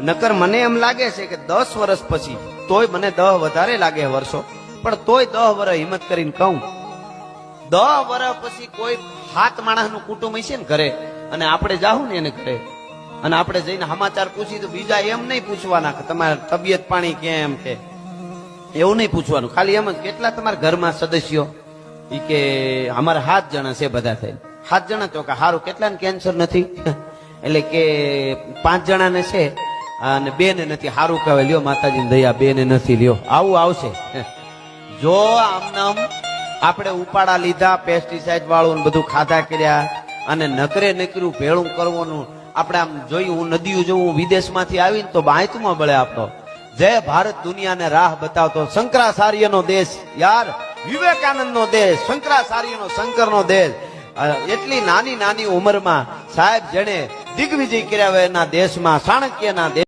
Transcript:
નકર મને એમ લાગે છે કે દસ વર્ષ પછી તોય મને દહ વધારે લાગે વર્ષો. પણ તોય દહ વર્ષ હિંમત કરીને કહું, દહ વર્ષ પછી કોઈ સાત માણસનું કુટુંબ હશે ને ઘરે, અને આપણે જાહું ને એને ઘરે, અને આપણે જઈને સમાચાર પૂછી તો બીજા એમ નહીં પૂછવાના કે તમારે તબિયત પાણી કેમ કે, એવું નહીં પૂછવાનું. ખાલી એમ જ કેટલા તમારા ઘરમાં સદસ્યો? એ કે અમારે સાત જણા છે બધા થઈ સાત જણા તો કે સારું કેટલાને કેન્સર નથી? એટલે કે પાંચ જણાને છે. અને બે ને નથી સારું કહેવાય. લ્યો માતાજીની દયા બે ને નથી, લ્યો. આવું આવશે. જો આમનામ આપણે ઉપાડા લીધા પેસ્ટિસાઇડ વાળું બધું ખાધા કર્યા અને નકરે નકરું ભેળું કરવાનું. આપણે આમ જોયું, હું નદીઓ જોઉં વિદેશમાંથી આવીને તો બાયતુમાં બળે આપતો. જય ભારત દુનિયાને રાહ બતાવતો. શંકરાચાર્યનો દેશ, યાર, વિવેકાનંદનો દેશ, શંકરાચાર્યનો, શંકરનો દેશ. એટલી નાની નાની ઉંમરમાં સાહેબ જેણે દિગ્વિજય કર્યા હોય એના દેશમાં ચાણક્યના દેશ